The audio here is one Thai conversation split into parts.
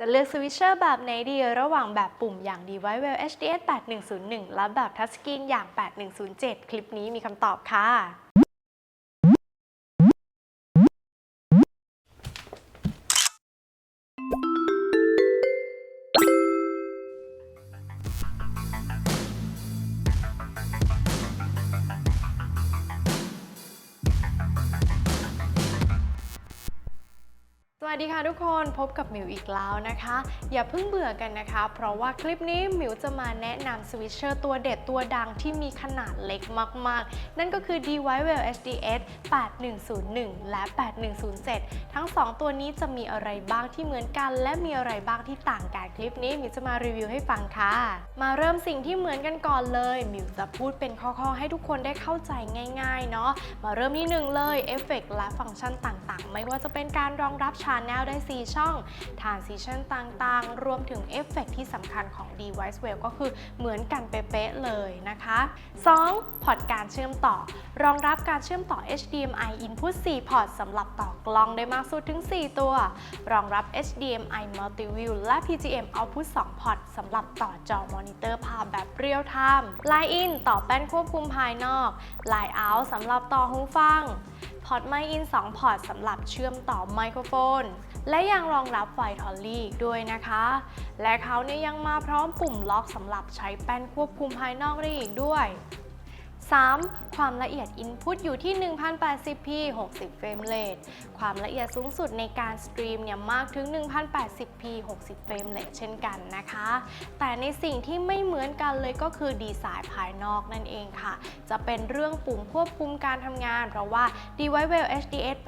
จะเลือกสวิตชเชอร์แบบไหนดี ระหว่างแบบปุ่มอย่าง Device Well HDS 8101 และแบบทัชสกรีนอย่าง 8107 คลิปนี้มีคำตอบค่ะ สวัสดีค่ะทุกคนพบกับหมิวอีกแล้วนะคะ อย่าเพิ่งเบื่อกันนะคะ เพราะว่าคลิปนี้หมิวจะมาแนะนำสวิตชเชอร์ตัวเด็ดตัวดังที่มีขนาดเล็กมาก ๆ นั่นก็คือ DeWice Well HDS 8101 และ 8107 ทั้ง 2 ตัวนี้จะมีอะไรบ้างที่เหมือนกัน และมีอะไรบ้างที่ต่างกันคลิปนี้หมิวจะมารีวิวให้ฟังค่ะ มาเริ่มสิ่งที่เหมือนกันก่อนเลยหมิวจะพูดเป็นข้อๆให้ทุกคนได้เข้าใจง่าย ๆ เนาะมาเริ่มที่หนึ่งเลยเอฟเฟกและฟังก์ชันต่างๆ ไม่ว่าจะเป็นการรองรับชาแนลได้ 4 ช่องทานซีชันต่างๆ รวมถึงเอฟเฟกที่สำคัญของ Device Well ก็คือเหมือนกันเป๊ะๆเลยนะคะ 2. พอร์ตการเชื่อมต่อ รองรับการเชื่อมต่อ HDMI Input 4 พอร์ตสำหรับต่อกล้องได้มากสุดถึง 4 ตัว รองรับ HDMI Multi-View และ PGM Output 2 พอร์ตสำหรับต่อจอมอนิเตอร์ภาพแบบเรียลไทม์ Line In ต่อแป้นควบคุมภายนอก Line Out สำหรับต่อหูฟัง พอร์ตไมค์อิน2พอร์ตสำหรับเชื่อมต่อไมโครโฟน และยังรองรับไฟทอลลี่อีกด้วยนะคะ และเขาเนี่ยยังมาพร้อมปุ่มล็อกสำหรับใช้แป้นควบคุมภายนอกได้อีกด้วย 3. ความละเอียด Input อยู่ที่ 1080p 60 เฟรมเรทความละเอียดสูงสุดในการสตรีมเนี่ยมากถึง 1080p 60 เฟรมเรทเช่นกันนะคะ แต่ในสิ่งที่ไม่เหมือนกันเลยก็คือดีไซน์ภายนอกนั่นเองค่ะ จะเป็นเรื่องปุ่มควบคุมการทำงาน เพราะว่า Device Well HDS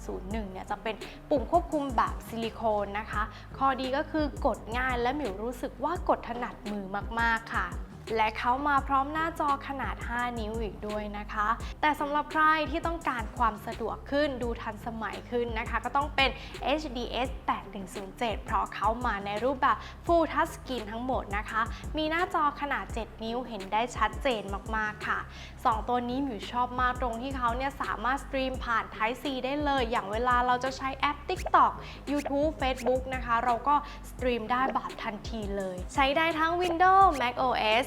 8101 เนี่ยจะเป็นปุ่มควบคุมแบบซิลิโคนนะคะ ข้อดีก็คือกดง่ายและหมิวรู้สึกว่ากดถนัดมือมาก ๆ ค่ะ และเขามาพร้อมหน้าจอขนาด 5 นิ้วอีกด้วยนะคะ แต่สำหรับใครที่ต้องการความสะดวกขึ้นดูทันสมัยขึ้นนะคะ ก็ต้องเป็น HDS 8107 เพราะเขามาในรูปแบบ Full Touch Screen ทั้งหมดนะคะ มีหน้าจอขนาด 7 นิ้วเห็นได้ชัดเจนมากๆค่ะ 2 ตัวนี้มิวชอบมากตรงที่เขาเนี่ยสามารถสตรีมผ่าน Type C ได้เลย อย่างเวลาเราจะใช้แอป TikTok YouTube Facebook นะคะ เราก็สตรีมได้แบบทันทีเลย ใช้ได้ทั้ง Windows Mac OS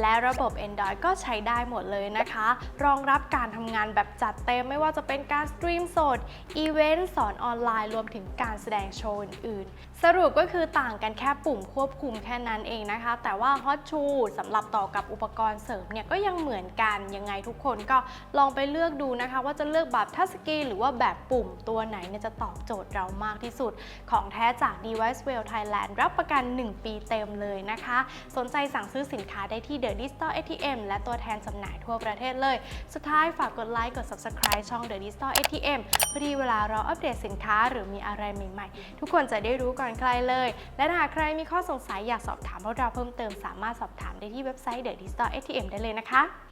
และระบบ Android ก็ใช้ได้หมดเลยนะคะ รองรับการทำงานแบบจัดเต็มไม่ว่าจะเป็นการสตรีมสด อีเวนต์ สอนออนไลน์ รวมถึงการแสดงโชว์อื่นๆ สรุปก็คือต่างกันแค่ปุ่มควบคุมแค่นั้นเองนะคะ แต่ว่า Hot 2สำหรับต่อกับอุปกรณ์เสริมเนี่ยก็ยังเหมือนกัน ยังไงทุกคนก็ลองไปเลือกดูนะคะ ว่าจะเลือกแบบทัชสกรีนหรือว่าแบบปุ่มตัวไหนเนี่ยจะตอบโจทย์เรามากที่สุด ของแท้จาก Device Well Thailand รับประกัน 1 ปีเต็มเลยนะคะ สนใจสั่งซื้อสินค้าได้ที่ The Digital ATM และตัวแทนจำหน่ายทั่วประเทศเลย สุดท้ายฝากกดไลค์ กด Subscribe ช่อง The Digital ATM เพื่อที่เวลาเราอัปเดตสินค้าหรือมีอะไรใหม่ๆ ทุกคนจะได้รู้ก่อนใครเลย และหากใครมีข้อสงสัยอยากสอบถามพวกเราเพิ่มเติมสามารถสอบถามได้ที่เว็บไซต์ The Digital ATM ได้เลยนะคะ